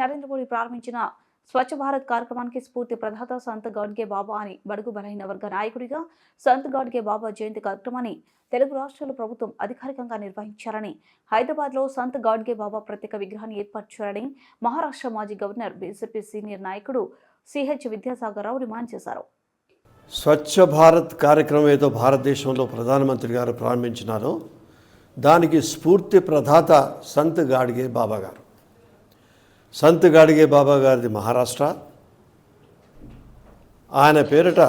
నరేంద్ర మోడీ ప్రారంభించిన స్వచ్ఛ భారత్ కార్యక్రమానికి స్ఫూర్తి ప్రదాత సంత్ గాడ్గే బాబా అని బడుగు బలహీన వర్గ నాయకుడిగా సంత్ గాడ్గే బాబా జయంతి కార్యక్రమాన్ని తెలుగు రాష్ట్రాల ప్రభుత్వం అధికారికంగా నిర్వహించారని హైదరాబాద్లో సంత్ గాడ్గే బాబా ప్రత్యేక విగ్రహాన్ని ఏర్పాటు మహారాష్ట్ర మాజీ గవర్నర్ బీజేపీ సీనియర్ నాయకుడు సిహెచ్ విద్యాసాగర్ రావు డిమాండ్ చేశారు. స్వచ్ఛ భారత్ కార్యక్రమం ఏదో భారతదేశంలో ప్రధానమంత్రి గారు ప్రారంభించినారో దానికి స్ఫూర్తి ప్రదాత సంత్ గాడ్గే బాబా గారు. సంత్ గాడిగే బాబా గారిది మహారాష్ట్ర. ఆయన పేరిట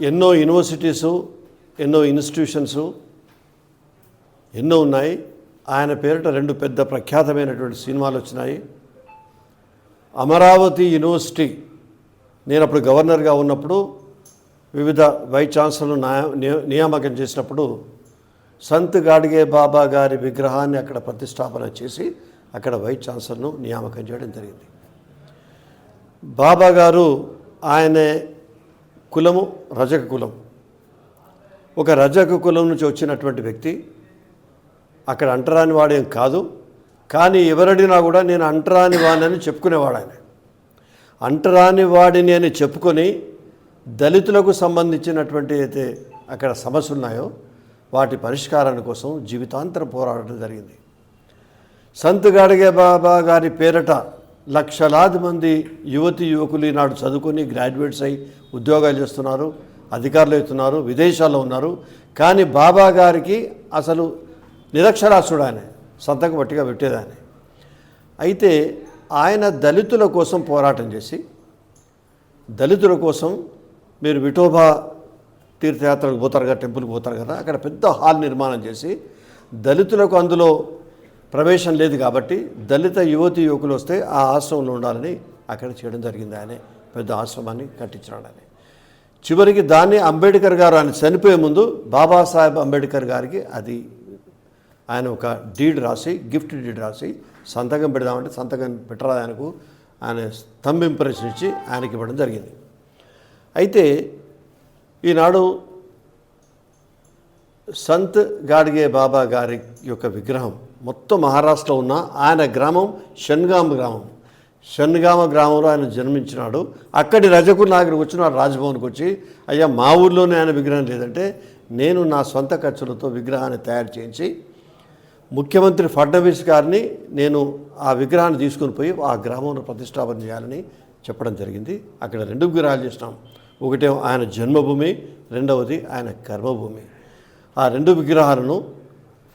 ఎన్నో యూనివర్సిటీసు ఎన్నో ఇన్స్టిట్యూషన్సు ఎన్నో ఉన్నాయి. ఆయన పేరిట రెండు పెద్ద ప్రఖ్యాతమైనటువంటి సినిమాలు వచ్చినాయి. అమరావతి యూనివర్సిటీ నేను అప్పుడు గవర్నర్గా ఉన్నప్పుడు వివిధ వైస్ ఛాన్సలర్ నియామకం చేసినప్పుడు సంత్ గాడిగే బాబా గారి విగ్రహాన్ని అక్కడ ప్రతిష్టాపన చేసి అక్కడ వైస్ ఛాన్సలర్ను నియామకం చేయడం జరిగింది. బాబా గారు ఆయనే కులము రజక కులం. ఒక రజక కులం నుంచి వచ్చినటువంటి వ్యక్తి. అక్కడ అంటరాని వాడేం కాదు. కానీ ఎవరడినా కూడా నేను అంటరాని వాడిని చెప్పుకునేవాడు ఆయన. అంటరాని వాడిని అని చెప్పుకొని దళితులకు సంబంధించినటువంటి అయితే అక్కడ సమస్యలు ఉన్నాయో వాటి పరిష్కారాని కోసం జీవితాంతరం పోరాడటం జరిగింది. సంత్ గాడిగే బాబా గారి పేరట లక్షలాది మంది యువతి యువకులు ఈనాడు చదువుకొని గ్రాడ్యుయేట్స్ అయి ఉద్యోగాలు చేస్తున్నారు అధికారులు అవుతున్నారు విదేశాల్లో ఉన్నారు. కానీ బాబా గారికి అసలు నిరక్షరాస్యుడు ఆయన సంతకం పెట్టేదాన్ని అయితే ఆయన దళితుల కోసం పోరాటం చేసి దళితుల కోసం మీరు విఠోబా తీర్థయాత్రకు పోతారు కదా టెంపుల్కి పోతారు కదా అక్కడ పెద్ద హాల్ నిర్మాణం చేసి దళితులకు అందులో ప్రవేశం లేదు కాబట్టి దళిత యువతి యువకులు వస్తే ఆ ఆశ్రమంలో ఉండాలని అక్కడ చేయడం జరిగింది. ఆయనే పెద్ద ఆశ్రమాన్ని కట్టించినాడు ఆయన. చివరికి దాన్ని అంబేద్కర్ గారు ఆయన చనిపోయే ముందు బాబాసాహెబ్ అంబేద్కర్ గారికి అది ఆయన ఒక డీడ్ రాసి గిఫ్ట్ డీడ్ రాసి సంతకం పెడదామంటే సంతకం పెట్టరా ఆయనకు. ఆయన థంబ్ ఇచ్చి ఆయనకి ఇవ్వడం జరిగింది. అయితే ఈనాడు సంత్ గాడ్గే బాబా గారి యొక్క విగ్రహం. మొత్తం మహారాష్ట్రలో ఉన్న ఆయన గ్రామం షన్గామ గ్రామం. షన్గామ గ్రామంలో ఆయన జన్మించినాడు. అక్కడి రజకులు నాగరికి వచ్చినాడు రాజ్భవన్కి వచ్చి అయ్యా మా ఊర్లోనే ఆయన విగ్రహం లేదంటే నేను నా సొంత ఖర్చులతో విగ్రహాన్ని తయారు చేయించి ముఖ్యమంత్రి ఫడ్నవీస్ గారిని నేను ఆ విగ్రహాన్ని తీసుకుని పోయి ఆ గ్రామంలో ప్రతిష్టాపన చేయాలని చెప్పడం జరిగింది. అక్కడ రెండు విగ్రహాలు చేసినాం. ఒకటే ఆయన జన్మభూమి రెండవది ఆయన కర్మభూమి. ఆ రెండు విగ్రహాలను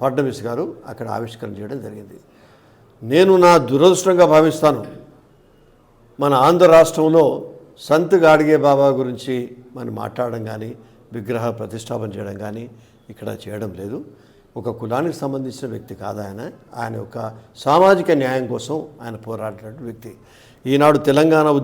ఫడ్నవీస్ గారు అక్కడ ఆవిష్కరణ చేయడం జరిగింది. నేను నా దురదృష్టంగా భావిస్తాను. మన ఆంధ్ర రాష్ట్రంలో సంత్ గాడిగే బాబా గురించి మనం మాట్లాడడం కానీ విగ్రహ ప్రతిష్టాపన చేయడం కానీ ఇక్కడ చేయడం లేదు. ఒక కులానికి సంబంధించిన వ్యక్తి కాదు ఆయన? ఆయన ఒక సామాజిక న్యాయం కోసం ఆయన పోరాడినటువంటి వ్యక్తి. ఈనాడు తెలంగాణ ఉద్యమం